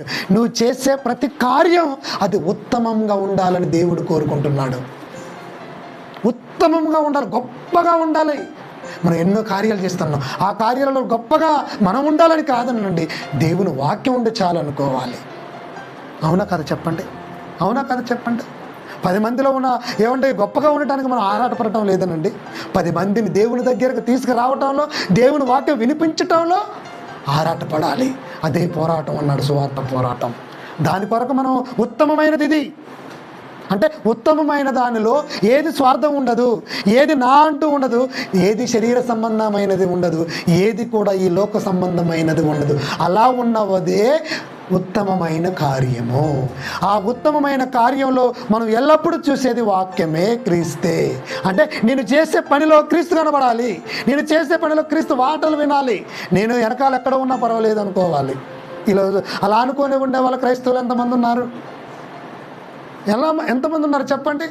నువ్వు చేసే ప్రతి కార్యం అది ఉత్తమంగా ఉండాలని దేవుడు కోరుకుంటున్నాడు. ఉత్తమంగా ఉండాలి గొప్పగా ఉండాలి. మనం ఎన్నో కార్యాలు చేస్తున్నాం. ఆ కార్యాలలో గొప్పగా మనం ఉండాలని కాదనండి. దేవుని వాక్యం ఉండి చాలనుకోవాలి అవునా కదా చెప్పండి? అవునా కదా చెప్పండి? పది మందిలో ఉన్న ఏమంటే గొప్పగా ఉండటానికి మనం ఆరాటపడటం లేదనండి. పది మందిని దేవుని దగ్గరకు తీసుకురావటంలో దేవుని వాక్యం వినిపించటంలో ఆరాటపడాలి. అదే పోరాటం అన్నాడు సువార్త పోరాటం. దాని కొరకు మనం ఉత్తమమైనది ఇది అంటే ఉత్తమమైన దానిలో ఏది స్వార్థం ఉండదు ఏది నా అంటూ ఉండదు ఏది శరీర సంబంధమైనది ఉండదు ఏది కూడా ఈ లోక సంబంధమైనది ఉండదు. అలా ఉన్నవదే ఉత్తమమైన కార్యము. ఆ ఉత్తమమైన కార్యంలో మనం ఎల్లప్పుడూ చూసేది వాక్యమే క్రీస్తే. అంటే నేను చేసే పనిలో క్రీస్తు కనబడాలి. నేను చేసే పనిలో క్రీస్తు వాటలు వినాలి. నేను వెనకాల ఎక్కడ ఉన్నా పర్వాలేదు అనుకోవాలి. ఈరోజు అలా అనుకొని ఉండే వాళ్ళ క్రైస్తవులు ఎంతమంది ఉన్నారు? ఎలా ఎంతమంది ఉన్నారు చెప్పండి?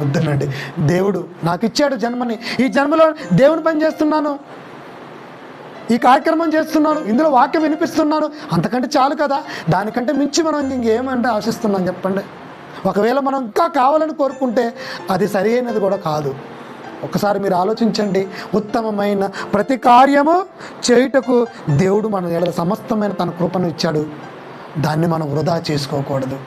వద్దనండి. దేవుడు నాకు ఇచ్చాడు జన్మని. ఈ జన్మలో దేవుని పని చేస్తున్నాను. ఈ కార్యక్రమం చేస్తున్నాను ఇందులో వాక్యం వినిపిస్తున్నాను అంతకంటే చాలు కదా. దానికంటే మించి మనం ఇంకేమంటే ఆశిస్తున్నాం చెప్పండి. ఒకవేళ మనం ఇంకా కావాలని కోరుకుంటే అది సరైనది కూడా కాదు. ఒకసారి మీరు ఆలోచించండి. ఉత్తమమైన ప్రతి కార్యము చేయుటకు దేవుడు మన సమస్తమైన తన కృపను ఇచ్చాడు. దాన్ని మనం వృధా చేసుకోకూడదు.